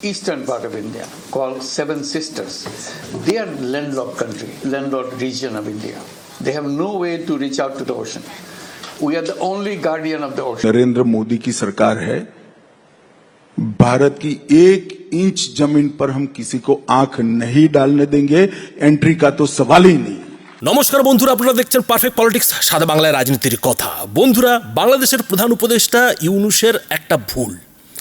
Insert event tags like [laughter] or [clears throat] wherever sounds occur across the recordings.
eastern part of India called Seven Sisters. They are landlocked country, landlocked region of India. They have no way to reach out to the ocean. We are the only guardian of the ocean. Narendra Modi की सरकार है भारत की एक inch जमीन पर हम किसी को आंख नहीं डालने देंगे एंट्री का तो सवाल ही नहीं নমস্কার বন্ধুরা আপনারা দেখছেন পারফেক্ট পলিটিক্স সাদা বাংলায় রাজনীতির কথা বন্ধুরা বাংলাদেশের প্রধান উপদেষ্টা ইউনুসের একটা ভুল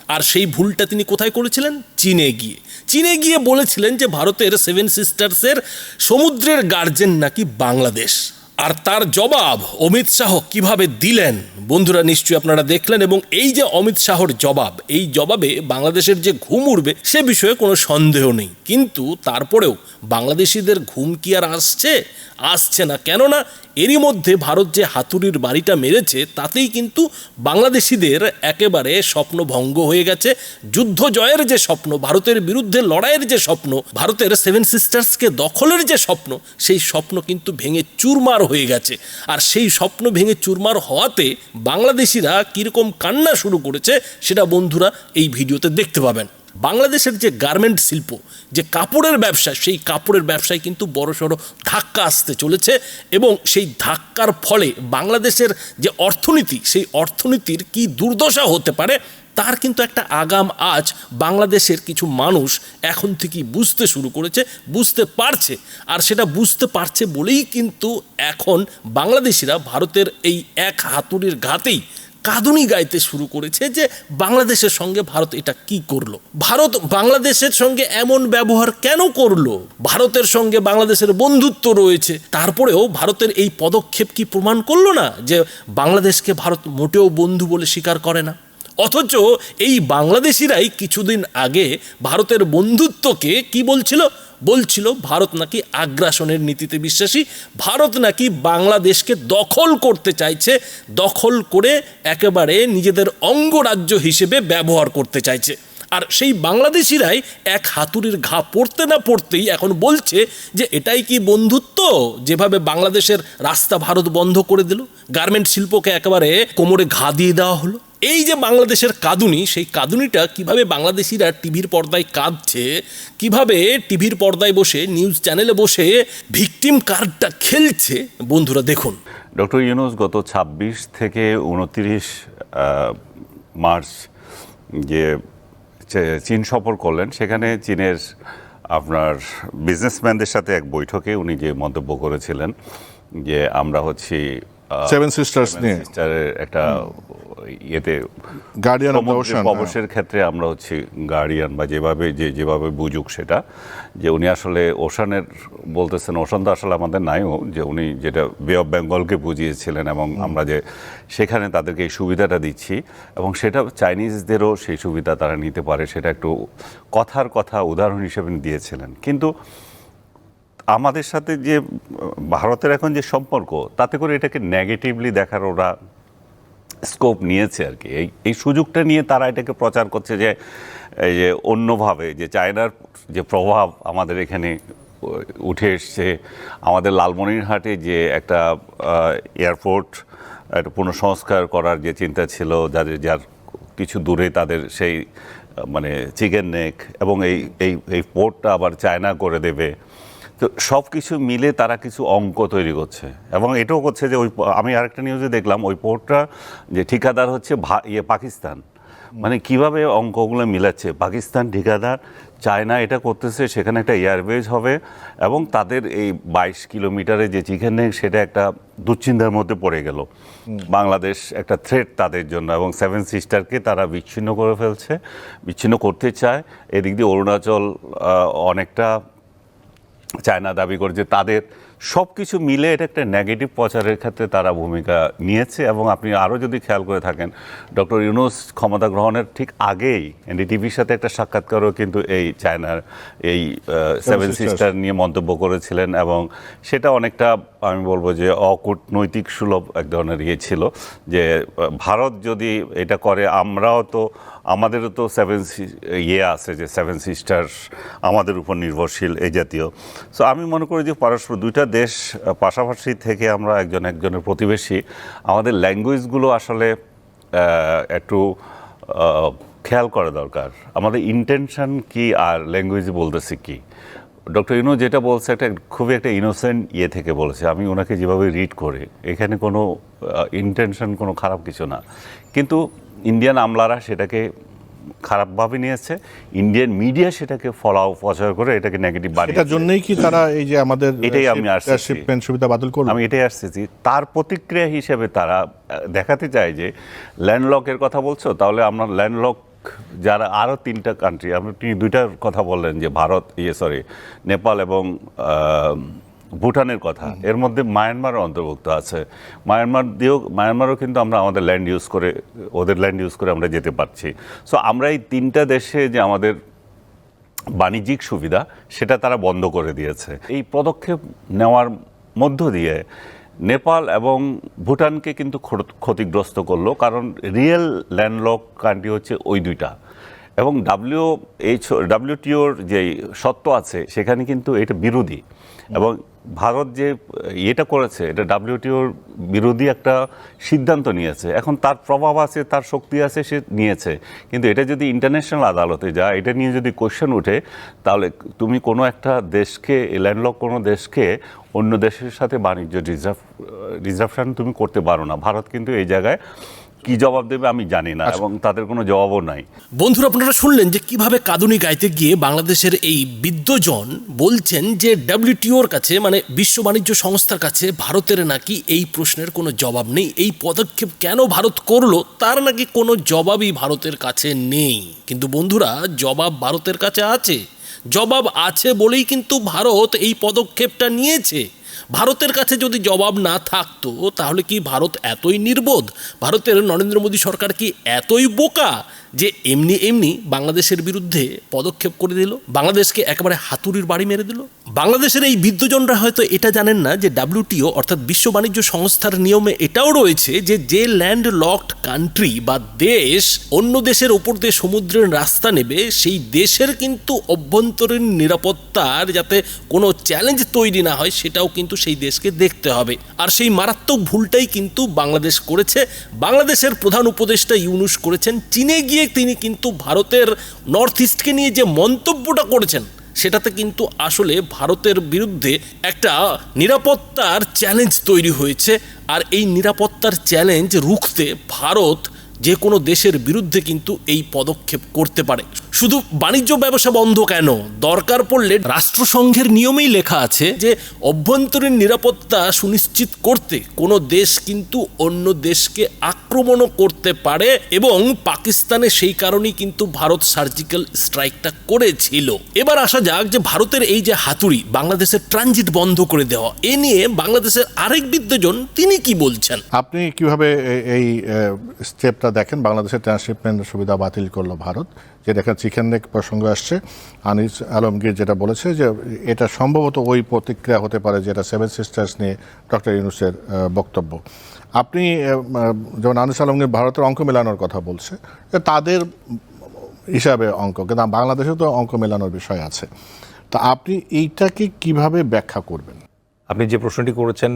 আর সেই ভুলটা তিনি কোথায় করেছিলেন? চীনে গিয়ে। চীনে গিয়ে বলেছিলেন যে ভারতের সেভেন সিস্টার্সের সমুদ্রের গার্জেন নাকি বাংলাদেশ। আর তার জবাব অমিত শাহ কীভাবে দিলেন? বন্ধুরা নিশ্চয়ই আপনারা দেখলেন এবং এই যে অমিত শাহর জবাব, এই জবাবে বাংলাদেশের যে ঘুম উড়বে সে বিষয়ে কোনো সন্দেহ নেই। কিন্তু তারপরেও বাংলাদেশিদের ঘুম কি আর আসছে? আসছে না। কেননা এরই মধ্যে ভারত যে হাতুড়ির বাড়িটা মেরেছে, তাতেই কিন্তু বাংলাদেশিদের একেবারে স্বপ্ন ভঙ্গ হয়ে গেছে। যুদ্ধ জয়ের যে স্বপ্ন, ভারতের বিরুদ্ধে লড়াইয়ের যে স্বপ্ন, ভারতের সেভেন সিস্টার্সকে দখলের যে স্বপ্ন, সেই স্বপ্ন কিন্তু ভেঙে চুরমার হয়ে গেছে। আর সেই স্বপ্ন ভেঙে চুরমার হওয়াতে বাংলাদেশিরা কীরকম কান্না শুরু করেছে সেটা বন্ধুরা এই ভিডিওতে দেখতে পাবেন। বাংলাদেশের যে গার্মেন্ট শিল্প, যে কাপড়ের ব্যবসা, সেই কাপড়ের ব্যবসায় কিন্তু বড়সড় ধাক্কা আসতে চলেছে এবং সেই ধাক্কার ফলে বাংলাদেশের যে অর্থনীতি, সেই অর্থনীতির কি দুর্দশা হতে পারে তার কিন্তু একটা আগাম আজ বাংলাদেশের কিছু মানুষ এখন থেকেই বুঝতে শুরু করেছে, বুঝতে পারছে। আর সেটা বুঝতে পারছে বলেই কিন্তু এখন বাংলাদেশিরা ভারতের এই এক হাতুড়ির ঘাতেই কাঁদুনি গাইতে শুরু করেছে যে বাংলাদেশের সঙ্গে ভারত এটা কি করল? ভারত বাংলাদেশের সঙ্গে এমন ব্যবহার কেন করল? ভারতের সঙ্গে বাংলাদেশের বন্ধুত্ব রয়েছে, তারপরেও ভারতের এই পদক্ষেপ কি প্রমাণ করল না যে বাংলাদেশকে ভারত মোটেও বন্ধু বলে স্বীকার করে না? অথচ এই বাংলাদেশিরাই কিছুদিন আগে ভারতের বন্ধুত্বকে কি বলছিল? বলছিল ভারত নাকি আগ্রাসনের নীতিতে বিশ্বাসী, ভারত নাকি বাংলাদেশকে দখল করতে চাইছে, দখল করে একেবারে নিজেদের অঙ্গরাজ্য হিসেবে ব্যবহার করতে চাইছে। আর সেই বাংলাদেশিরাই এক হাতুড়ির ঘা পড়তে না পড়তেই এখন বলছে যে এটাই কি বন্ধুত্ব? যেভাবে বাংলাদেশের রাস্তা ভারত বন্ধ করে দিল, গার্মেন্ট শিল্পকে একেবারে কোমরে ঘা দিয়ে দেওয়া হলো এই যে বাংলাদেশের কাঁদুনি, সেই কাঁদুনিটা কীভাবে বাংলাদেশিরা টিভির পর্দায় কাঁদছে, কীভাবে টিভির পর্দায় বসে, নিউজ চ্যানেলে বসে ভিকটিম কার্ডটা খেলছে, বন্ধুরা দেখুন। ডক্টর ইউনুস গত ২৬ থেকে উনত্রিশ মার্চ যে চীন সফর করলেন, সেখানে চীনের আপনার বিজনেসম্যানদের সাথে এক বৈঠকে উনি যে মন্তব্য করেছিলেন যে আমরা হচ্ছি সেভেন সিস্টার্স নিয়ে? একটা ইয়েতে গার্ডিয়ান অফ ওশান প্রবেশের ক্ষেত্রে আমরা হচ্ছে গার্ডিয়ান বা যেভাবে যে যেভাবে বুঝুক সেটা যে উনি আসলে ওশানের বলতেছেন ওশান তো আসলে আমাদের নাইও যে উনি যেটা বে অফ বেঙ্গলকে বুঝিয়েছিলেন এবং আমরা যে সেখানে তাদেরকে এই সুবিধাটা দিচ্ছি এবং সেটা চাইনিজদেরও সেই সুবিধা তারা নিতে পারে সেটা একটু কথার কথা উদাহরণ হিসেবে দিয়েছিলেন। কিন্তু আমাদের সাথে যে, ভারতের এখন যে সম্পর্ক, তাতে করে এটাকে নেগেটিভলি দেখার ওরা স্কোপ নিয়েছে আর কি। এই এই সুযোগটা নিয়ে তারা এটাকে প্রচার করছে যে, এই যে অন্যভাবে, যে চায়নার যে প্রভাব আমাদের এখানে উঠে এসছে, আমাদের লালমনিরহাটে যে একটা এয়ারপোর্ট একটা পুনঃসংস্কার করার যে চিন্তা ছিল, যাদের, যার কিছু দূরে তাদের সেই মানে চিকেন নেক এবং এই এই এই পোর্টটা আবার চায়না করে দেবে। তো সব কিছু মিলে তারা কিছু অঙ্ক তৈরি করছে। এবং এটাও করছে যে ওই আমি আরেকটা নিউজে দেখলাম ওই পোর্টটা যে ঠিকাদার হচ্ছে ভা- ইয়ে পাকিস্তান। মানে কীভাবে অঙ্কগুলো মিলাচ্ছে? পাকিস্তান ঠিকাদার চায়না এটা করতেছে সেখানে একটা এয়ারবেজ হবে এবং তাদের এই বাইশ কিলোমিটারে যে চিকেন নেক সেটা একটা দুশ্চিন্তার মধ্যে পড়ে গেল। বাংলাদেশ একটা থ্রেট তাদের জন্য এবং সেভেন সিস্টারকে তারা বিচ্ছিন্ন করে ফেলছে বিচ্ছিন্ন করতে চায়। এদিক দিয়ে অরুণাচল অনেকটা চায়না দাবি করছে তাদের সব কিছু মিলে এটা একটা নেগেটিভ প্রচারের ক্ষেত্রে তারা ভূমিকা নিয়েছে এবং আপনি আরও যদি খেয়াল করে থাকেন ডক্টর ইউনুস ক্ষমতা গ্রহণের ঠিক আগেই এনডিটিভির সাথে একটা সাক্ষাৎকারও কিন্তু এই চায়নার এই সেভেন। সিস্টার নিয়ে মন্তব্য করেছিলেন এবং সেটা অনেকটা আমি বলব যে অকূটনৈতিক সুলভ এক ধরনের ইয়ে ছিল যে ভারত যদি এটা করে, আমরাও তো, আমাদেরও তো সেভেন ইয়ে আছে যে সেভেন সিস্টার আমাদের উপর নির্ভরশীল এই জাতীয়। সো আমি মনে করি যে পরস্পর দুইটা দেশ পাশাপাশি থেকে আমরা একজন একজনের প্রতিবেশী, আমাদের ল্যাঙ্গুয়েজগুলো আসলে একটু খেয়াল করা দরকার। আমাদের ইন্টেনশন কি আর ল্যাঙ্গুয়েজে বলতেছি কি? ডক্টর ইনো যেটা বলছে একটা খুবই একটা ইনোসেন্ট ইয়ে থেকে বলেছে। আমি ওনাকে যেভাবে রিড করে এখানে কোনো ইন্টেনশন কোনো খারাপ কিছু না। কিন্তু ইন্ডিয়ান আমলারা সেটাকে খারাপভাবে নিয়েছে ইন্ডিয়ান মিডিয়া সেটাকে ফলাও প্রচার করে এটাকে নেগেটিভ এটার বানিয়েছে জন্যই কি তারা এই যে আমাদের এটাই আমি। শিপমেন্ট সুবিধা বাতিল করল? আমি এটাই আসতেছি। তার প্রতিক্রিয়া হিসেবে তারা দেখাতে চায় যে ল্যান্ডলকের কথা বলছো তাহলে আমরা ল্যান্ডলক যারা আরও তিনটা কান্ট্রি আপনি দুইটার কথা বললেন যে ভারত ইয়ে সরি নেপাল এবং ভুটানের কথা। এর মধ্যে মায়ানমার অন্তর্ভুক্ত আছে। মায়ানমার দিয়েও মায়ানমারও কিন্তু আমরা আমাদের ল্যান্ড ইউজ করে ওদের ল্যান্ড ইউজ করে আমরা যেতে পারছি। সো আমরা এই তিনটা দেশে যে আমাদের বাণিজ্যিক সুবিধা সেটা তারা বন্ধ করে দিয়েছে। এই পদক্ষেপ নেওয়ার মধ্য দিয়ে নেপাল এবং ভুটানকে কিন্তু ক্ষতিগ্রস্ত করল, কারণ রিয়েল ল্যান্ডলক কান্ট্রি হচ্ছে ওই দুইটা। এবং ডাব্লিউ এইচ ডাব্লিউটিওর যে সত্য আছে, সেখানে কিন্তু এটা বিরোধী। এবং ভারত যে, ইয়েটা করেছে, এটা ডাব্লিউটিওর বিরোধী একটা সিদ্ধান্ত নিয়েছে। এখন তার প্রভাব আছে, তার শক্তি আছে, সে নিয়েছে। কিন্তু এটা যদি ইন্টারন্যাশনাল আদালতে যায়, এটা নিয়ে যদি কোশ্চেন উঠে তাহলে তুমি কোনো একটা দেশকে ল্যান্ডলক কোনো দেশকে, অন্য দেশের সাথে বাণিজ্য রিজার্ভ রিজার্ভশন তুমি করতে পারো না। ভারত কিন্তু এই জায়গায় কি জবাব দেবে আমি জানি না এবং তাদের কোনো জবাবও নাই। বন্ধুরা আপনারা শুনলেন যে কীভাবে কাঁদুনি গাইতে গিয়ে বাংলাদেশের এই বিদ্যজন বলছেন যে ডাব্লিউটিওর কাছে মানে বিশ্ব বাণিজ্য সংস্থার কাছে ভারতের নাকি এই প্রশ্নের কোনো জবাব নেই। এই পদক্ষেপ কেন ভারত করল তার নাকি কোনো জবাবই ভারতের কাছে নেই। কিন্তু বন্ধুরা জবাব ভারতের কাছে আছে। জবাব আছে বলেই কিন্তু ভারত এই পদক্ষেপটা নিয়েছে। ভারতের কাছে যদি জবাব না থাকতো, তাহলে কি ভারত এতই নির্বোধ? ভারতের নরেন্দ্র মোদী সরকার কি এতই বোকা? যে এমনি এমনি বাংলাদেশের বিরুদ্ধে পদক্ষেপ করে দিল, বাংলাদেশকে একেবারে হাতুড়ির বাড়ি মেরে দিল। বাংলাদেশের এই বিদ্যজনরা হয়তো এটা জানেন না যে ডাব্লিউটিও, অর্থাৎ বিশ্ব বাণিজ্য সংস্থার নিয়মে এটাও রয়েছে যে যে ল্যান্ড লকড কান্ট্রি বা দেশ অন্য দেশের ওপর দিয়ে সমুদ্রের রাস্তা নেবে, সেই দেশের কিন্তু অভ্যন্তরীণ নিরাপত্তার যাতে কোনো চ্যালেঞ্জ তৈরি না হয়, সেটাও কিন্তু সেই দেশকে দেখতে হবে। আর সেই মারাত্মক ভুলটাই কিন্তু বাংলাদেশ করেছে। বাংলাদেশের প্রধান উপদেষ্টা ইউনুস করেছেন, চীনে গিয়ে তিনি কিন্তু ভারতের নর্থ ইস্টকে নিয়ে যে মন্তব্যটা করেছেন, সেটাতে কিন্তু আসলে ভারতের বিরুদ্ধে একটা নিরাপত্তার চ্যালেঞ্জ তৈরি হয়েছে। আর এই নিরাপত্তার চ্যালেঞ্জ রুখতে ভারত যে কোনো দেশের বিরুদ্ধে কিন্তু এই পদক্ষেপ করতে পারে। শুধু বাণিজ্য ব্যবসা বন্ধ কেন? দরকার পড়লে রাষ্ট্রসংঘের নিয়মেই লেখা আছে যে অভ্যন্তরীণ নিরাপত্তা সুনিশ্চিত করতে কোনো দেশ কিন্তু অন্য দেশকে আক্রমণও করতে পারে এবং পাকিস্তানে সেই কারণেই কিন্তু ভারত সার্জিক্যাল স্ট্রাইকটা করেছিল। এবার আসা যাক যে ভারতের এই যে হাতুড়ি, বাংলাদেশের ট্রানজিট বন্ধ করে দেওয়া, এ নিয়ে বাংলাদেশের আরেক বিদ্যজন তিনি কি বলছেন? আপনি কীভাবে এই স্টেপটা দেখেন, বাংলাদেশের ট্রান্সশিপমেন্ট সুবিধা বাতিল করল ভারত। যেটা এখানে চিকেন নেক প্রসঙ্গ আসছে। আনিস আলমগীর যেটা বলেছে যে, এটা সম্ভবত ওই প্রতিক্রিয়া হতে পারে যেটা সেভেন সিস্টার্স নিয়ে ডক্টর ইউনুসের বক্তব্য। আপনি যেমন আনিস আলমগীর ভারতের অঙ্ক মেলানোর কথা বলছে তাদের হিসাবে অঙ্ক, কিন্তু বাংলাদেশেও তো অঙ্ক মেলানোর বিষয় আছে। তা আপনি এইটাকে কীভাবে ব্যাখ্যা করবেন? আপনি যে প্রশ্নটি করেছেন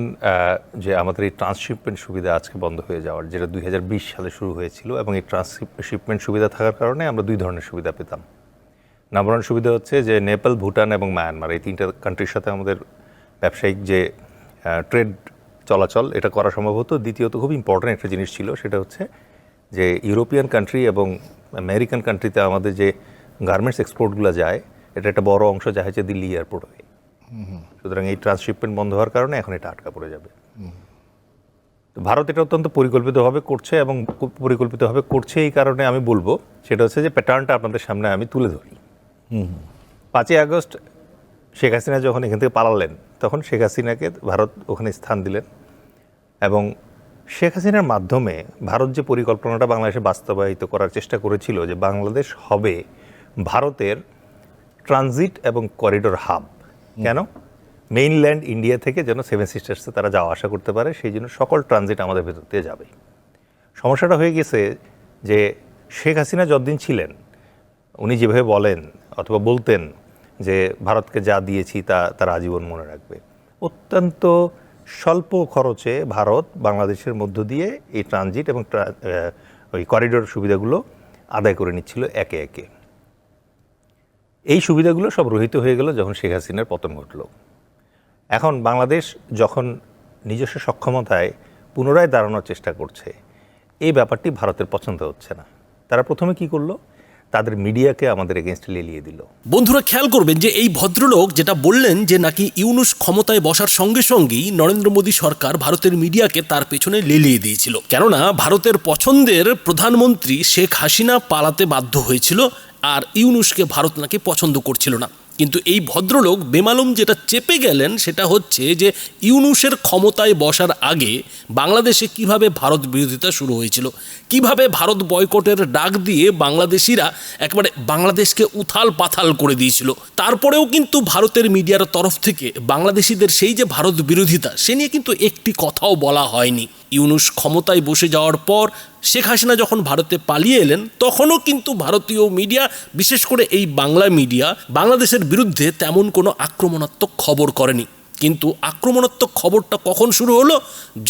যে আমাদের এই ট্রান্সশিপমেন্ট সুবিধা আজকে বন্ধ হয়ে যাওয়ার, যেটা দুই হাজার বিশ সালে শুরু হয়েছিল এবং এই ট্রান্সশিপমেন্ট সুবিধা থাকার কারণে আমরা দুই ধরনের সুবিধা পেতাম। নাম্বার ওয়ান সুবিধা হচ্ছে যে নেপাল, ভুটান এবং মায়ানমার, এই তিনটা কান্ট্রির সাথে আমাদের ব্যবসায়িক যে ট্রেড চলাচল, এটা করা সম্ভব হতো। দ্বিতীয়ত খুব ইম্পর্ট্যান্ট একটা জিনিস ছিল, সেটা হচ্ছে যে ইউরোপিয়ান কান্ট্রি এবং আমেরিকান কান্ট্রিতে আমাদের যে গার্মেন্টস এক্সপোর্টগুলো যায়, এটা একটা বড় অংশ যা হচ্ছে দিল্লি এয়ারপোর্ট হয়ে। সুতরাং এই ট্রান্সশিপমেন্ট বন্ধ হওয়ার কারণে এখন এটা আটকা পড়ে যাবে। ভারত এটা অত্যন্ত পরিকল্পিতভাবে করছে এবং পরিকল্পিতভাবে করছে এই কারণে আমি বলব, সেটা হচ্ছে যে প্যাটার্নটা আপনাদের সামনে আমি তুলে ধরি। পাঁচই আগস্ট শেখ হাসিনা যখন এখান থেকে পালালেন, তখন শেখ হাসিনাকে ভারত ওখানে স্থান দিলেন এবং শেখ হাসিনার মাধ্যমে ভারত যে পরিকল্পনাটা বাংলাদেশে বাস্তবায়িত করার চেষ্টা করেছিল যে বাংলাদেশ হবে ভারতের ট্রানজিট এবং করিডোর হাব কেন? মেইনল্যান্ড ইন্ডিয়া থেকে যেন সেভেন সিস্টার্সে তারা যাওয়া আসা করতে পারে, সেই জন্য সকল ট্রানজিট আমাদের ভেতর দিয়ে যাবে। সমস্যাটা হয়ে গেছে যে শেখ হাসিনা যতদিন ছিলেন, উনি যেভাবে বলেন অথবা বলতেন যে ভারতকে যা দিয়েছি তা তারা আজীবন মনে রাখবে। অত্যন্ত স্বল্প খরচে ভারত বাংলাদেশের মধ্য দিয়ে এই ট্রানজিট এবং ওই করিডোর সুবিধাগুলো আদায় করে নিচ্ছিল একে একে। এই সুবিধাগুলো সব রহিত হয়ে গেল যখন শেখ হাসিনার পতন ঘটল। এখন বাংলাদেশ যখন নিজস্ব সক্ষমতায় পুনরায় দাঁড়ানোর চেষ্টা করছে, এই ব্যাপারটি ভারতের পছন্দ হচ্ছে না। তারা প্রথমে কি করল? তাদের মিডিয়াকে আমাদের এগেনস্টে লেলিয়ে দিল। বন্ধুরা, খেয়াল করবেন যে এই ভদ্রলোক যেটা বললেন যে নাকি ইউনুস ক্ষমতায় বসার সঙ্গে সঙ্গেই নরেন্দ্র মোদী সরকার ভারতের মিডিয়াকে তার পেছনে লেলিয়ে দিয়েছিল। কেননা, ভারতের পছন্দের প্রধানমন্ত্রী শেখ হাসিনা পালাতে বাধ্য হয়েছিল আর ইউনুসকে ভারত নাকি পছন্দ করছিল না। কিন্তু এই ভদ্রলোক বেমালুম যেটা চেপে গেলেন সেটা হচ্ছে যে ইউনুসের ক্ষমতায় বসার আগে বাংলাদেশে কীভাবে ভারত বিরোধিতা শুরু হয়েছিল, কীভাবে ভারত বয়কটের ডাক দিয়ে বাংলাদেশিরা একবারে বাংলাদেশকে উথাল পাথাল করে দিয়েছিল। তারপরেও কিন্তু ভারতের মিডিয়ার তরফ থেকে বাংলাদেশিদের সেই যে ভারত বিরোধিতা, সে নিয়ে কিন্তু একটি কথাও বলা হয়নি। ইউনুস ক্ষমতায় বসে যাওয়ার পর শেখ হাসিনা যখন ভারতে পালিয়ে এলেন, তখনও কিন্তু ভারতীয় মিডিয়া, বিশেষ করে এই বাংলা মিডিয়া, বাংলাদেশের বিরুদ্ধে তেমন কোনো আক্রমণাত্মক খবর করেনি। কিন্তু আক্রমণাত্মক খবরটা কখন শুরু হলো?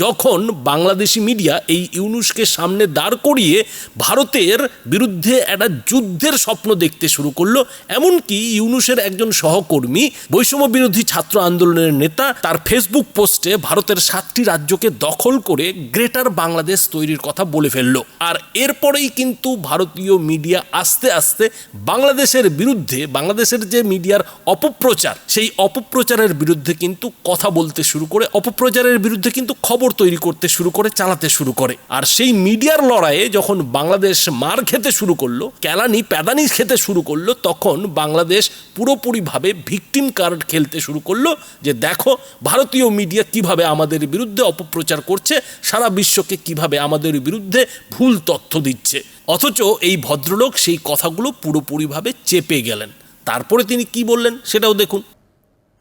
যখন বাংলাদেশি মিডিয়া এই ইউনুসকে সামনে দাঁড় করিয়ে ভারতের বিরুদ্ধে একটা যুদ্ধের স্বপ্ন দেখতে শুরু করল। এমনকি ইউনুসের একজন সহকর্মী, বৈষম্য বিরোধী ছাত্র আন্দোলনের নেতা, তার ফেসবুক পোস্টে ভারতের সাতটি রাজ্যকে দখল করে গ্রেটার বাংলাদেশ তৈরির কথা বলে ফেলল। আর এরপরেই কিন্তু ভারতীয় মিডিয়া আস্তে আস্তে বাংলাদেশের বিরুদ্ধে, বাংলাদেশের যে মিডিয়ার অপপ্রচার, সেই অপপ্রচারের বিরুদ্ধে কিন্তু কথা বলতে শুরু করে, অপপ্রচারের বিরুদ্ধে কিন্তু খবর তৈরি করতে শুরু করে, চালাতে শুরু করে। আর সেই মিডিয়ার লড়াইয়ে যখন বাংলাদেশ মার খেতে শুরু করল ক্যালানি প্যাদানি খেতে শুরু করল, তখন বাংলাদেশ পুরোপুরিভাবে ভিকটিম কার্ড খেলতে শুরু করল যে, দেখো, ভারতীয় মিডিয়া কীভাবে আমাদের বিরুদ্ধে অপপ্রচার করছে, সারা বিশ্বকে কীভাবে আমাদের বিরুদ্ধে ভুল তথ্য দিচ্ছে। অথচ এই ভদ্রলোক সেই কথাগুলো পুরোপুরিভাবে চেপে গেলেন। তারপরে তিনি কি বললেন, সেটাও দেখুন।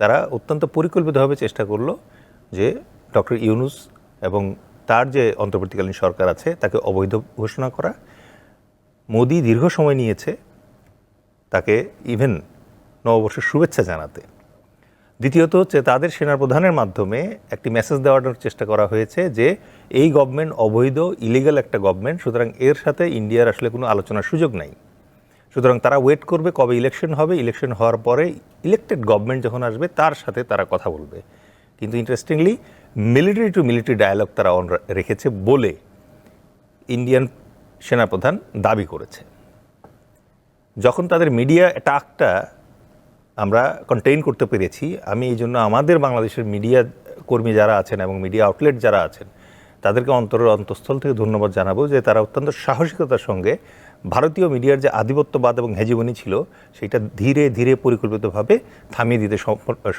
তারা অত্যন্ত পরিকল্পিতভাবে চেষ্টা করল যে ডক্টর ইউনুস এবং তার যে অন্তর্বর্তীকালীন সরকার আছে তাকে অবৈধ ঘোষণা করা। মোদি দীর্ঘ সময় নিয়েছে তাকে ইভেন নববর্ষের শুভেচ্ছা জানাতে। দ্বিতীয়ত হচ্ছে তাদের সেনাপ্রধানের মাধ্যমে একটি মেসেজ দেওয়ার চেষ্টা করা হয়েছে যে এই গভর্নমেন্ট অবৈধ ইলিগাল একটা গভর্নমেন্ট সুতরাং এর সাথে ইন্ডিয়ার আসলে কোনো আলোচনার সুযোগ নাই। সুতরাং তারা ওয়েট করবে কবে ইলেকশন হবে। ইলেকশন হওয়ার পরে ইলেকটেড গভর্নমেন্ট যখন আসবে, তার সাথে তারা কথা বলবে। কিন্তু interestingly military to military dialogue তারা অন রেখেছে বলে ইন্ডিয়ান সেনাপ্রধান দাবি করেছে। যখন তাদের মিডিয়া অ্যাটাকটা আমরা কন্টেইন করতে পেরেছি, আমি এই জন্য আমাদের বাংলাদেশের মিডিয়া কর্মী যারা আছেন এবং মিডিয়া আউটলেট যারা আছেন, তাদেরকে অন্তরের অন্তঃস্থল থেকে ধন্যবাদ জানাব যে তারা অত্যন্ত সাহসিকতার সঙ্গে ভারতীয় মিডিয়ার যে আধিপত্যবাদ এবং হেজিমনি ছিল, সেটা ধীরে ধীরে পরিকল্পিতভাবে থামিয়ে দিতে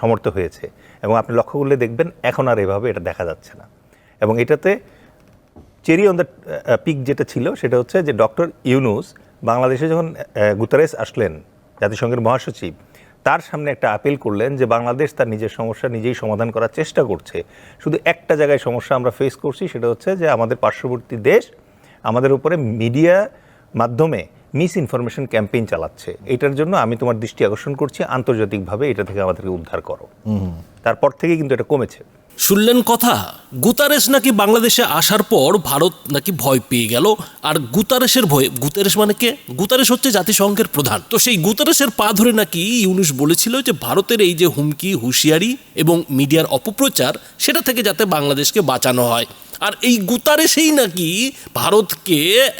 সমর্থ হয়েছে। এবং আপনি লক্ষ্য করলে দেখবেন এখন আর এভাবে এটা দেখা যাচ্ছে না। এবং এটাতে চেরি অন দ্য পিক যেটা ছিল, সেটা হচ্ছে যে ডক্টর ইউনুস বাংলাদেশে যখন গুতারেস আসলেন, জাতিসংঘের মহাসচিব, তার সামনে একটা আপিল করলেন যে বাংলাদেশ তার নিজের সমস্যা নিজেই সমাধান করার চেষ্টা করছে। শুধু একটা জায়গায় সমস্যা আমরা ফেস করছি, সেটা হচ্ছে যে আমাদের পার্শ্ববর্তী দেশ, আমাদের উপরে মিডিয়া মাধ্যমে মিস ইনফরমেশন ক্যাম্পেইন চালাচ্ছে। এটার জন্য আমি তোমার দৃষ্টি আকর্ষণ করছি, আন্তর্জাতিকভাবে এটা থেকে আমাদেরকে উদ্ধার করো। তারপর থেকে কিন্তু এটা কমেছে। শুনলেন কথা? গুতারেস নাকি বাংলাদেশে আসার পর ভারত নাকি ভয় পেয়ে গেল? আর গুতারেসের ভয়ে গুতারেস মানে কে? গুতারেস হচ্ছে জাতিসংঘের প্রধান। তো সেই গুতারেসের পা ধরে নাকি ইউনুস বলেছিল যে ভারতের এই যে হুমকি, হুঁশিয়ারি এবং মিডিয়ার অপপ্রচার, সেটা থেকে যাতে বাংলাদেশকে বাঁচানো হয়। আর এই গুতারে সেই নাকি ভারতকে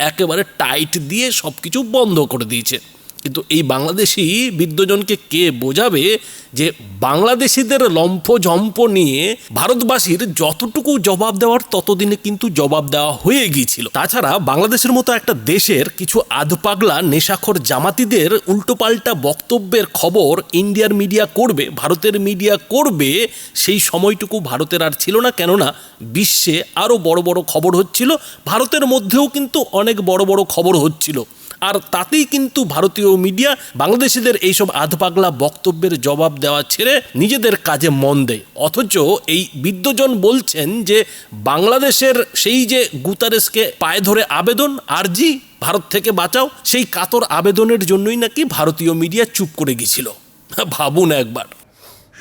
একেবারে টাইট দিয়ে সব কিছু বন্ধ করে দিয়েছে। কিন্তু এই বাংলাদেশি বিদ্যজনকে কে বোঝাবে যে বাংলাদেশিদের লম্ফ ঝম্প নিয়ে ভারতবাসীর যতটুকু জবাব দেওয়ার ততদিনে কিন্তু জবাব দেওয়া হয়ে গিয়েছিল। তাছাড়া বাংলাদেশের মতো একটা দেশের কিছু আধপাগলা, নেশাখর জামাতিদের উল্টোপাল্টা বক্তব্যের খবর ইন্ডিয়ার মিডিয়া করবে, ভারতের মিডিয়া করবে, সেই সময়টুকু ভারতের আর ছিল না। কেননা বিশ্বে আরও বড় বড় খবর হচ্ছিল। ভারতের মধ্যেও কিন্তু অনেক বড় বড় খবর হচ্ছিল। আর তাতেই কিন্তু ভারতীয় মিডিয়া বাংলাদেশিদের এইসব আধপাগলা বক্তব্যের জবাব দেওয়া ছেড়ে নিজেদের কাজে মন দেয়। অথচ এই বিদ্যজন বলছেন যে বাংলাদেশের সেই যে গুতারেসকে পায়ে ধরে আবেদন আরজি ভারত থেকে বাঁচাও, সেই কাতর আবেদনের জন্যই নাকি ভারতীয় মিডিয়া চুপ করে গেছিল। ভাবুন একবার।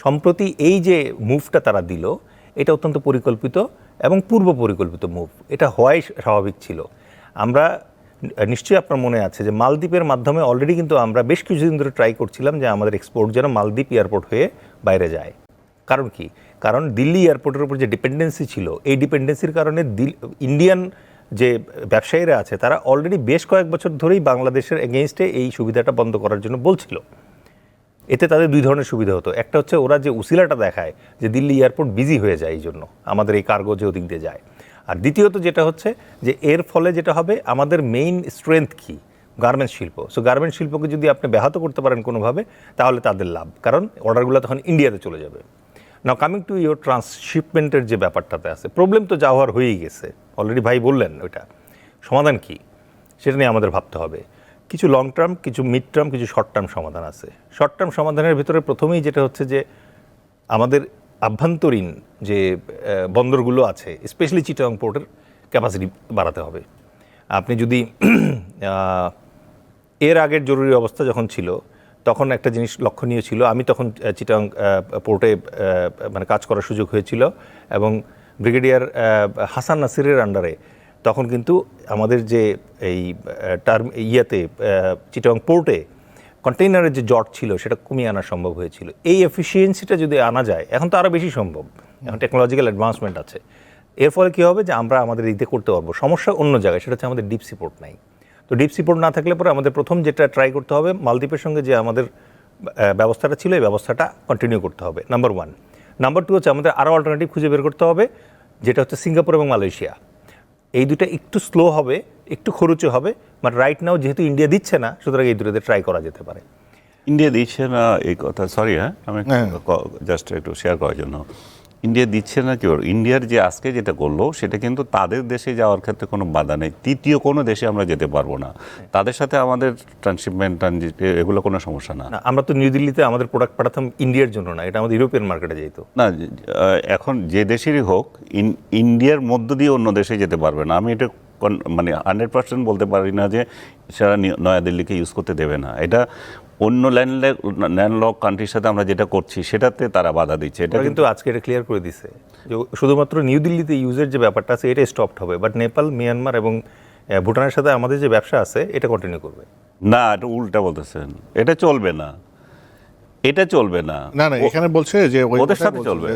সম্প্রতি এই যে মুভটা তারা দিল, এটা অত্যন্ত পরিকল্পিত এবং পূর্ব পরিকল্পিত মুভ। এটা হওয়াই স্বাভাবিক ছিল। আমরা নিশ্চয়ই আপনার মনে আছে যে মালদ্বীপের মাধ্যমে অলরেডি কিন্তু আমরা বেশ কিছুদিন ধরে ট্রাই করছিলাম যে আমাদের এক্সপোর্ট যেন মালদ্বীপ এয়ারপোর্ট হয়ে বাইরে যায়। কারণ কি? কারণ দিল্লি এয়ারপোর্টের উপর যে ডিপেন্ডেন্সি ছিল, এই ডিপেন্ডেন্সির কারণে ইন্ডিয়ান যে ব্যবসায়ীরা আছে, তারা অলরেডি বেশ কয়েক বছর ধরেই বাংলাদেশের এগেনস্টে এই সুবিধাটা বন্ধ করার জন্য বলছিল। এতে তাদের দুই ধরনের সুবিধা হতো। একটা হচ্ছে ওরা যে উসিলাটা দেখায় যে দিল্লি এয়ারপোর্ট বিজি হয়ে যায় এই জন্য, আমাদের এই কার্গো যে ওদিক দিয়ে যায়। আর দ্বিতীয়ত যেটা হচ্ছে যে এর ফলে যেটা হবে, আমাদের মেইন স্ট্রেংথ কি? গার্মেন্টস শিল্প। সো গার্মেন্টস শিল্পকে যদি আপনি ব্যাহত করতে পারেন কোনোভাবে, তাহলে তাদের লাভ। কারণ অর্ডারগুলো তখন ইন্ডিয়াতে চলে যাবে। নাও কামিং টু ইউর ট্রান্সশিপমেন্টের যে ব্যাপারটাতে আছে প্রবলেম তো যা হওয়ার হয়েই গেছে। অলরেডি ভাই বললেন ওইটা। সমাধান কি? সেটা নিয়ে আমাদের ভাবতে হবে। কিছু লং টার্ম কিছু মিড টার্ম কিছু শর্ট টার্ম সমাধান আছে। শর্ট টার্ম সমাধানের ভিতরে প্রথমেই যেটা হচ্ছে যে, আমাদের আভ্যন্তরীণ যে বন্দরগুলো আছে স্পেশালি চিটাং পোর্টের ক্যাপাসিটি বাড়াতে হবে। আপনি যদি [clears throat] এর আগের জরুরি অবস্থা যখন ছিল, তখন একটা জিনিস লক্ষণীয় ছিল, আমি তখন চিটাং পোর্টে মানে কাজ করার সুযোগ হয়েছিল এবং ব্রিগেডিয়ার হাসান নাসিরের আন্ডারে তখন কিন্তু আমাদের যে এই টার্ম ইয়েতে চিটাং পোর্টে কন্টেইনারের যে জট ছিল, সেটা কমিয়ে আনা সম্ভব হয়েছিল। এই এফিসিয়েন্সিটা যদি আনা যায়, এখন তো আরও বেশি সম্ভব। এখন টেকনোলজিক্যাল অ্যাডভান্সমেন্ট আছে। এর ফলে কী হবে যে, আমরা আমাদের ইতে করতে পারব। সমস্যা অন্য জায়গায়, সেটা হচ্ছে আমাদের ডিপ সিপোর্ট নাই। তো ডিপ সিপোর্ট না থাকলে পরে আমাদের প্রথম যেটা ট্রাই করতে হবে, মালদ্বীপের সঙ্গে যে আমাদের ব্যবস্থাটা ছিল, এই ব্যবস্থাটা কন্টিনিউ করতে হবে নাম্বার ওয়ান নাম্বার টু হচ্ছে আমাদের আরও অল্টারনেটিভ খুঁজে বের করতে হবে, যেটা হচ্ছে সিঙ্গাপুর এবং মালয়েশিয়া। এই দুটা একটু স্লো হবে, একটু খরচে হবে বাট রাইট নাও যেহেতু ইন্ডিয়া দিচ্ছে না সুতরাং এই দুটোতে ট্রাই করা যেতে পারে। ইন্ডিয়া দিচ্ছে না এই কথা সরি হ্যাঁ? আমি জাস্ট একটু শেয়ার করার জন্য। ইন্ডিয়া দিচ্ছে না কি ওর ইন্ডিয়ার যে আজকে যেটা করল সেটা কিন্তু তাদের দেশে যাওয়ার ক্ষেত্রে কোনো বাধা নেই। তৃতীয় কোনো দেশে আমরা যেতে পারব না। তাদের সাথে আমাদের ট্রান্সশিপমেন্ট ট্রানজিট এগুলো কোনো সমস্যা না। না আমরা তো নিউ দিল্লিতে আমাদের প্রোডাক্ট পাঠাতাম ইন্ডিয়ার জন্য না এটা আমাদের ইউরোপিয়ান মার্কেটে যেত না এখন যে দেশেরই হোক ইন- ইন্ডিয়ার মধ্য দিয়ে অন্য দেশে যেতে পারবে না। আমি এটা মানে হান্ড্রেড পার্সেন্ট বলতে পারি না যে সেটা নয়াদিল্লিকে ইউজ করতে দেবে না। এটা অন্য ল্যান্ড ল্যান্ডলক কান্ট্রির সাথে আমরা যেটা করছি সেটাতে তারা বাধা দিচ্ছে। এটা এটা কিন্তু আজকে এটা ক্লিয়ার করে দিছে যে শুধুমাত্র নিউ দিল্লিতে ইউজের যে ব্যাপারটা আছে এটা স্টপড হবে। বাট নেপাল মিয়ানমার এবং ভুটানের সাথে আমাদের যে ব্যবসা আছে এটা কন্টিনিউ করবে। না এটা উল্টা বলতেছেন। এটা চলবে না। এটা চলবে না। না না এখানে বলছে যে ওদের সাথে চলবে।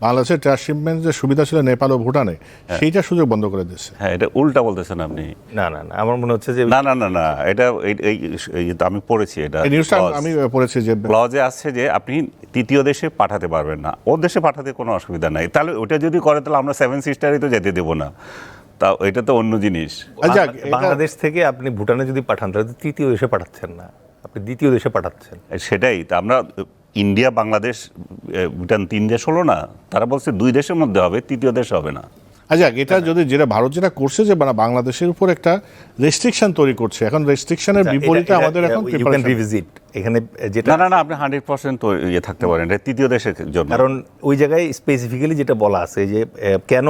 বাংলাদেশের ট্রান্সশিপমেন্ট যে সুবিধা ছিল নেপাল ও ভুটানে সেইটা সুযোগ বন্ধ করে দিচ্ছে হ্যাঁ এটা উল্টা বলতেছেন আপনি। না না না আমার মনে হচ্ছে যে না না না না এটা এই- আমি পড়েছি এটা নিউজটা আমি পড়েছি যে ক্লজে আসছে যে আপনি তৃতীয় দেশে পাঠাতে পারবেন না। ওর দেশে পাঠাতে কোনো অসুবিধা নাই। তাহলে ওটা যদি করে তাহলে আমরা সেভেন সিস্টারই তো যেতে দেবো না। তা এটা তো অন্য জিনিস। আচ্ছা, বাংলাদেশ থেকে আপনি ভুটানে যদি পাঠান তাহলে তৃতীয় দেশে পাঠাচ্ছেন না। আপনি দ্বিতীয় দেশে পাঠাচ্ছেন। সেটাই। তা আমরা ইন্ডিয়া বাংলাদেশ ভুটান তিন দেশ হলো না। তারা বলছে দুই দেশের মধ্যে হবে তৃতীয় দেশ হবে না। আচ্ছা এটা যদি যেটা ভারত যেটা করছে যে মানে বাংলাদেশের উপর একটা রেস্ট্রিকশন তৈরি করছে। এখন রেস্ট্রিকশনের বিপরীতে আমাদের এখন ইউ ক্যান রিভিজিট এখানে যেটা না না না আপনি হান্ড্রেড পার্সেন্ট তো ইয়ে থাকতে পারেন এটা তৃতীয় দেশের জন্য। কারণ ওই জায়গায় স্পেসিফিক্যালি যেটা বলা আছে যে কেন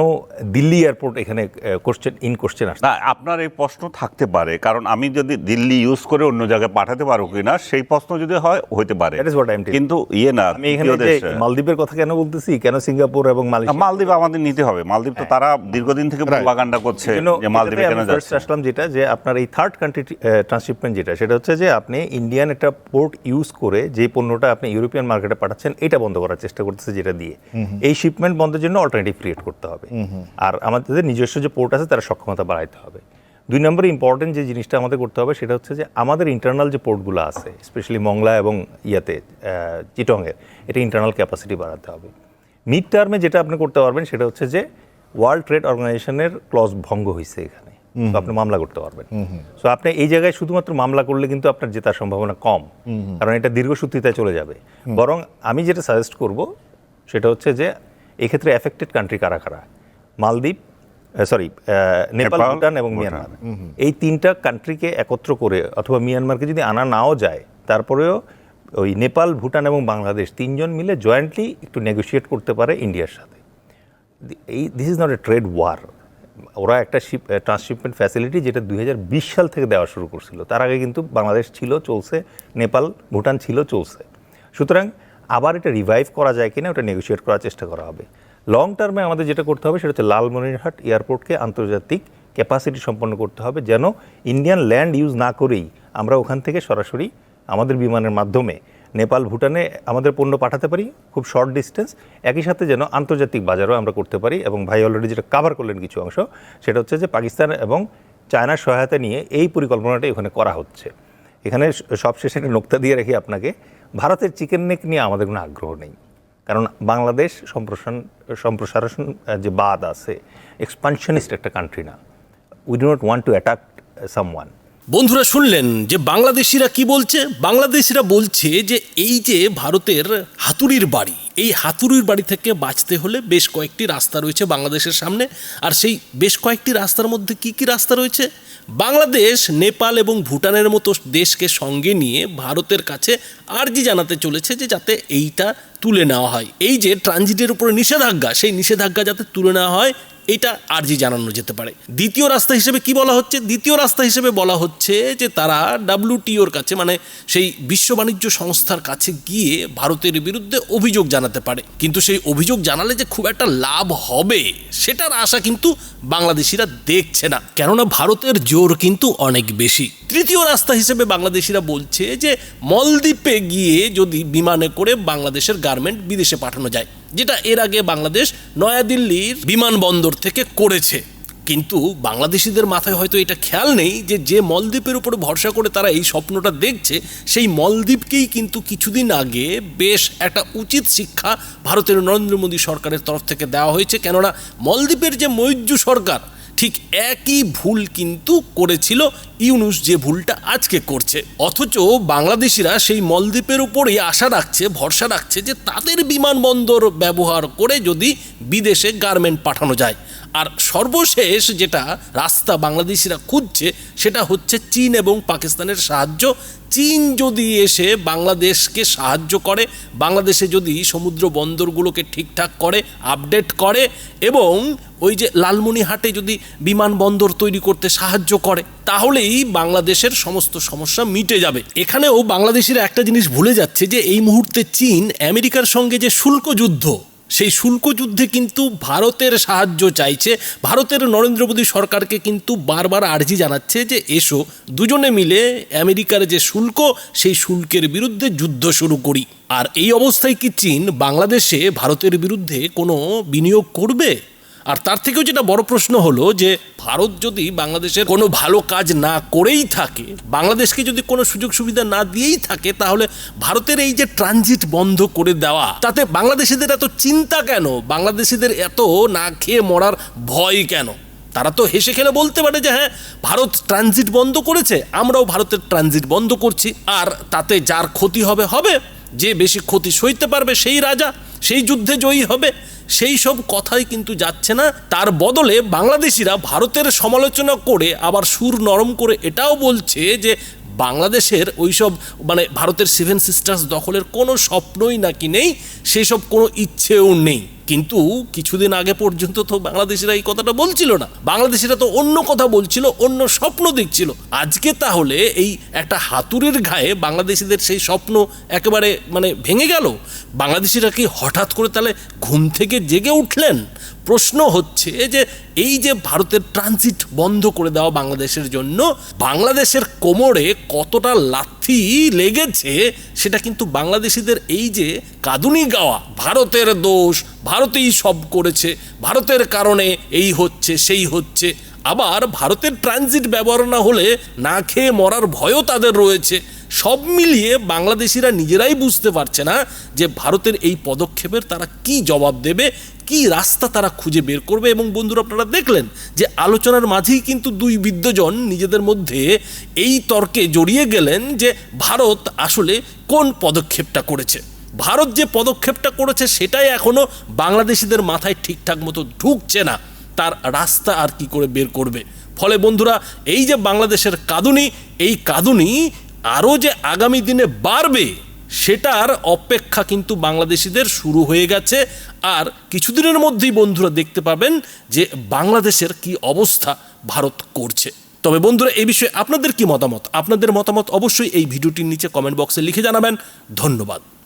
দিল্লি এয়ারপোর্ট এখানে কোশ্চেন ইন কোশ্চেন আসছে? না আপনার এই প্রশ্ন থাকতে পারে কারণ আমি যদি দিল্লি ইউজ করে অন্য জায়গায় পাঠাতে পারব কিনা সেই প্রশ্ন যদি হয় হইতে পারে. কিন্তু ইয়ে না আমি এখানে মালদ্বীপের কথা কেন বলতেছি? কেন সিঙ্গাপুর এবং না, মালয়েশিয়া? মালদ্বীপ আমাদের নিতে হবে। মালদ্বীপ তো তারা দীর্ঘদিন থেকে প্রোপাগান্ডা করছে যে মালদ্বীপে কেন যাচ্ছে। আসলাম যেটা যে আপনার এই থার্ড কান্ট্রি ট্রান্সশিপমেন্ট যেটা সেটা হচ্ছে যে আপনি ইন্ডিয়ান একটা পোর্ট ইউজ করে যে পণ্যটা আপনি ইউরোপিয়ান মার্কেটে পাঠাচ্ছেন এটা বন্ধ করার চেষ্টা করতেছে যেটা দিয়ে। এই শিপমেন্ট বন্ধের জন্য অল্টারনেটিভ ক্রিয়েট করতে হবে। আর আমাদের নিজস্ব যে পোর্ট আছে তার সক্ষমতা বাড়াইতে হবে। দুই নম্বরে ইম্পর্টেন্ট যে জিনিসটা আমাদের করতে হবে সেটা হচ্ছে যে আমাদের ইন্টারনাল যে পোর্টগুলো আছে স্পেশালি মংলা এবং ইয়াতে চিটংয়ের এটা ইন্টারনাল ক্যাপাসিটি বাড়াতে হবে। মিড টার্মে যেটা আপনি করতে পারবেন সেটা হচ্ছে যে ওয়ার্ল্ড ট্রেড অর্গানাইজেশনের ক্লজ ভঙ্গ হয়েছে এখানে। তো আপনি মামলা করতে পারবেন। সো আপনি এই জায়গায় শুধুমাত্র মামলা করলে কিন্তু আপনার জেতার সম্ভাবনা কম। কারণ এটা দীর্ঘসূত্রিতায় চলে যাবে। বরং আমি যেটা সাজেস্ট করব সেটা হচ্ছে যে এক্ষেত্রে এফেক্টেড কান্ট্রি কারা কারা? মালদ্বীপ সরি নেপাল ভুটান এবং মিয়ানমার। এই তিনটা কান্ট্রিকে একত্র করে অথবা মিয়ানমারকে যদি আনা নাও যায় তারপরেও ওই নেপাল ভুটান এবং বাংলাদেশ তিনজন মিলে জয়েন্টলি একটু নেগোশিয়েট করতে পারে ইন্ডিয়ার সাথে। এই this is not a trade war ওরা একটা শিপ ট্রান্সশিপমেন্ট ফ্যাসিলিটি যেটা দুই হাজার বিশ সাল থেকে দেওয়া শুরু করছিল। তার আগে কিন্তু বাংলাদেশ ছিল, চলছে, নেপাল, ভুটান ছিল, চলছে। সুতরাং আবার এটা রিভাইভ করা যায় কিনা ওটা নেগোশিয়েট করার চেষ্টা করা হবে। লং টার্মে আমাদের যেটা করতে হবে সেটা হচ্ছে লালমনিরহাট এয়ারপোর্টকে আন্তর্জাতিক ক্যাপাসিটি সম্পন্ন করতে হবে যেন ইন্ডিয়ান ল্যান্ড ইউজ না করেই আমরা ওখান থেকে সরাসরি আমাদের বিমানের মাধ্যমে নেপাল, ভুটানে আমাদের পণ্য পাঠাতে পারি, খুব শর্ট ডিস্টেন্স একই সাথে যেন আন্তর্জাতিক বাজারও আমরা করতে পারি এবং ভাই অলরেডি যেটা কাভার করলেন কিছু অংশ, সেটা হচ্ছে যে পাকিস্তান এবং চায়নার সহায়তা নিয়ে এই পরিকল্পনাটাই ওখানে করা হচ্ছে। এখানে সবশেষে একটা নোক্তা দিয়ে রাখি আপনাকে, ভারতের চিকেন নেক নিয়ে আমাদের কোনো আগ্রহ নেই। কারণ বাংলাদেশ সম্প্রসারণ সম্প্রসারণ যে বাদ আছে এক্সপানশনিস্ট একটা কান্ট্রি না। We do not want to attack someone বন্ধুরা শুনলেন যে বাংলাদেশিরা কি বলছে? বাংলাদেশিরা বলছে যে এই যে ভারতের হাতুড়ির বাড়ি, এই হাতুড়ির বাড়ি থেকে বাঁচতে হলে বেশ কয়েকটি রাস্তা রয়েছে বাংলাদেশের সামনে। আর সেই বেশ কয়েকটি রাস্তার মধ্যে কি কি রাস্তা রয়েছে? বাংলাদেশ, নেপাল এবং ভুটানের মতো দেশকে সঙ্গে নিয়ে ভারতের কাছে আর্জি জানাতে চলেছে যে যাতে এইটা তুলে নেওয়া হয়। এই যে ট্রানজিটের উপরে নিষেধাজ্ঞা, সেই নিষেধাজ্ঞা যাতে তুলে নেওয়া হয় এটা আর্জি জানানো যেতে পারে। দ্বিতীয় রাস্তা হিসেবে কি বলা হচ্ছে? দ্বিতীয় রাস্তা হিসেবে বলা হচ্ছে যে তারা ডাব্লিউটিওর কাছে মানে সেই বিশ্ব বাণিজ্য সংস্থার কাছে গিয়ে ভারতের বিরুদ্ধে অভিযোগ জানাতে পারে। কিন্তু সেই অভিযোগ জানালে যে খুব একটা লাভ হবে, সেটার আশা কিন্তু বাংলাদেশিরা দেখছে না। কেননা ভারতের জোর কিন্তু অনেক বেশি। তৃতীয় রাস্তা হিসেবে বাংলাদেশিরা বলছে যে, মলদ্বীপে গিয়ে যদি বিমানে করে বাংলাদেশের গার্মেন্ট বিদেশে পাঠানো যায়। যেটা এর আগে বাংলাদেশ নয়াদিল্লির বিমানবন্দর থেকে করেছে। কিন্তু বাংলাদেশিদের মাথায় হয়তো এটা খেয়াল নেই যে যে মলদ্বীপের উপরে ভরসা করে তারা এই স্বপ্নটা দেখছে, সেই মলদ্বীপকেই কিন্তু কিছুদিন আগে বেশ একটা উচিত শিক্ষা ভারতের নরেন্দ্র মোদী সরকারের তরফ থেকে দেওয়া হয়েছে। কেননা মলদ্বীপের যে মৈর্য সরকার ঠিক একই ভুল কিন্তু করেছিল ইউনুস যে ভুলটা আজকে করছে। অথচ বাংলাদেশিরা সেই মলদ্বীপের উপরেই আশা রাখছে, ভরসা রাখছে যে তাদের বিমানবন্দর ব্যবহার করে যদি বিদেশে গার্মেন্ট পাঠানো যায়। আর সর্বশেষ যেটা রাস্তা বাংলাদেশিরা খুঁজছে সেটা হচ্ছে চীন এবং পাকিস্তানের সাহায্য চীন যদি এসে বাংলাদেশকে সাহায্য করে, বাংলাদেশে যদি সমুদ্র বন্দরগুলোকে ঠিকঠাক করে আপডেট করে, এবং ওই যে লালমনিহাটে যদি বিমানবন্দর তৈরি করতে সাহায্য করে, তাহলেই বাংলাদেশের সমস্ত সমস্যা মিটে যাবে। এখানেও বাংলাদেশিরা একটা জিনিস ভুলে যাচ্ছে যে, এই মুহূর্তে চীন আমেরিকার সঙ্গে যে শুল্ক যুদ্ধ সেই শুল্ক যুদ্ধে কিন্তু ভারতের সাহায্য চাইছে। ভারতের নরেন্দ্র মোদী সরকারকে কিন্তু বারবার আর্জি জানাচ্ছে যে, এসো, দুজনে মিলে আমেরিকার যে শুল্ক, সেই শুল্কের বিরুদ্ধে যুদ্ধ শুরু করি। আর এই অবস্থায় কি চীন বাংলাদেশে ভারতের বিরুদ্ধে কোনো বিনিয়োগ করবে? আর তার থেকেও যেটা বড় প্রশ্ন হলো যে, ভারত যদি বাংলাদেশের কোনো ভালো কাজ না করেই থাকে, বাংলাদেশকে যদি কোনো সুযোগ সুবিধা না দিয়েই থাকে, তাহলে ভারতের এই যে ট্রানজিট বন্ধ করে দেওয়া, তাতে বাংলাদেশিদের এত চিন্তা কেন? বাংলাদেশিদের এত না খেয়ে মরার ভয় কেন? তারা তো হেসে খেলে বলতে পারে যে হ্যাঁ ভারত ট্রানজিট বন্ধ করেছে, আমরাও ভারতের ট্রানজিট বন্ধ করছি, আর তাতে যার ক্ষতি হবে হবে। যে বেশি ক্ষতি সইতে পারবে সেই রাজা, সেই যুদ্ধে জয়ী হবে। সেই সব কথাই কিন্তু যাচ্ছে না। তার বদলে বাংলাদেশিরা ভারতের সমালোচনা করে আবার সুর নরম করে এটাও বলছে যে বাংলাদেশের ওই সব মানে ভারতের সেভেন সিস্টার্স দখলের কোনো স্বপ্নই নাকি নেই সেই সব কোনো ইচ্ছেও নেই। কিন্তু কিছুদিন আগে পর্যন্ত তো বাংলাদেশিরা এই কথাটা বলছিল না। বাংলাদেশিরা তো অন্য কথা বলছিল, অন্য স্বপ্ন দেখছিল। আজকে তাহলে এই একটা হাতুড়ির ঘায়ে বাংলাদেশিদের সেই স্বপ্ন একেবারে মানে ভেঙে গেল। বাংলাদেশিরা কি হঠাৎ করে তাহলে ঘুম থেকে জেগে উঠলেন? প্রশ্ন হচ্ছে যে এই যে ভারতের ট্রানজিট বন্ধ করে দেওয়া বাংলাদেশের জন্য, বাংলাদেশের কোমরে কতটা লাথি লেগেছে, সেটা কিন্তু বাংলাদেশিদের এই যে কাঁদুনি গাওয়া, ভারতের দোষ ভারতেই সব করেছে, ভারতের কারণে এই হচ্ছে, সেই হচ্ছে। আবার ভারতের ট্রানজিট ব্যবহার না হলে না খেয়ে মরার ভয়ও তাদের রয়েছে। সব মিলিয়ে বাংলাদেশিরা নিজেরাই বুঝতে পারছে না যে ভারতের এই পদক্ষেপের তারা কি জবাব দেবে, কি রাস্তা তারা খুঁজে বের করবে। এবং বন্ধুরা, আপনারা দেখলেন যে আলোচনার মাঝেই কিন্তু দুই বিদ্যজন নিজেদের মধ্যে এই তর্কে জড়িয়ে গেলেন যে ভারত আসলে কোন পদক্ষেপটা করেছে। ভারত যে পদক্ষেপটা করেছে সেটাই এখনও বাংলাদেশিদের মাথায় ঠিকঠাক মতো ঢুকছে না। তার রাস্তা আর কি করে বের করবে? ফলে বন্ধুরা, এই যে বাংলাদেশের কাঁদুনি, এই কাঁদুনি আরও যে আগামী দিনে বাড়বে, সেটার অপেক্ষা কিন্তু বাংলাদেশিদের শুরু হয়ে গেছে। আর কিছুদিনের মধ্যেই বন্ধুরা দেখতে পাবেন যে বাংলাদেশের কি অবস্থা ভারত করছে। তবে বন্ধুরা এই বিষয়ে আপনাদের কি মতামত? আপনাদের মতামত অবশ্যই এই ভিডিওটির নিচে কমেন্ট বক্সে লিখে জানাবেন। ধন্যবাদ।